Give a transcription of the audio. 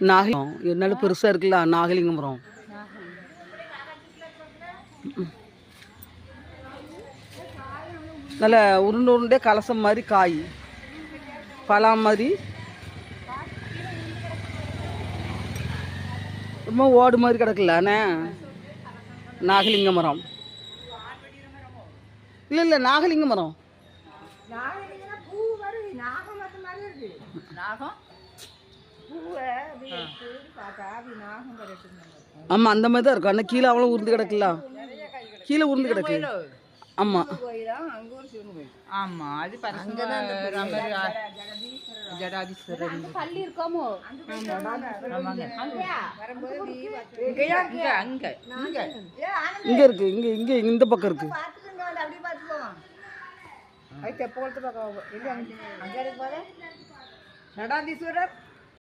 நாகலிங்கம் என்னாலும் பெருசாக இருக்குல்ல நாகலிங்க மரம். ம். நல்ல உருண்டை உருண்டே கலசம் மாதிரி காய். பழம் மாதிரி. ரொம்ப ஓடு மாதிரி கிடக்குல்ல அண்ணே? நாகலிங்க மரம். இல்லை இல்லை நாகலிங்க மரம். நாகம்? ஆமாம் அந்த மாதிரி தான் இருக்கும். ஆனால் கீழே அவ்வளோ உருந்து கிடக்குல்ல? கீழே உருந்து கிடக்கு. ஆமாம் ஆமா. அது ஜடாதீஸ்வரர் பள்ளி இருக்காமோ? ஆமாங்க. இங்க அங்க. இங்க. இங்கே இருக்கு இங்கே இங்கே இந்த பக்கம் இருக்கு. ஜடாதீஸ்வரர்.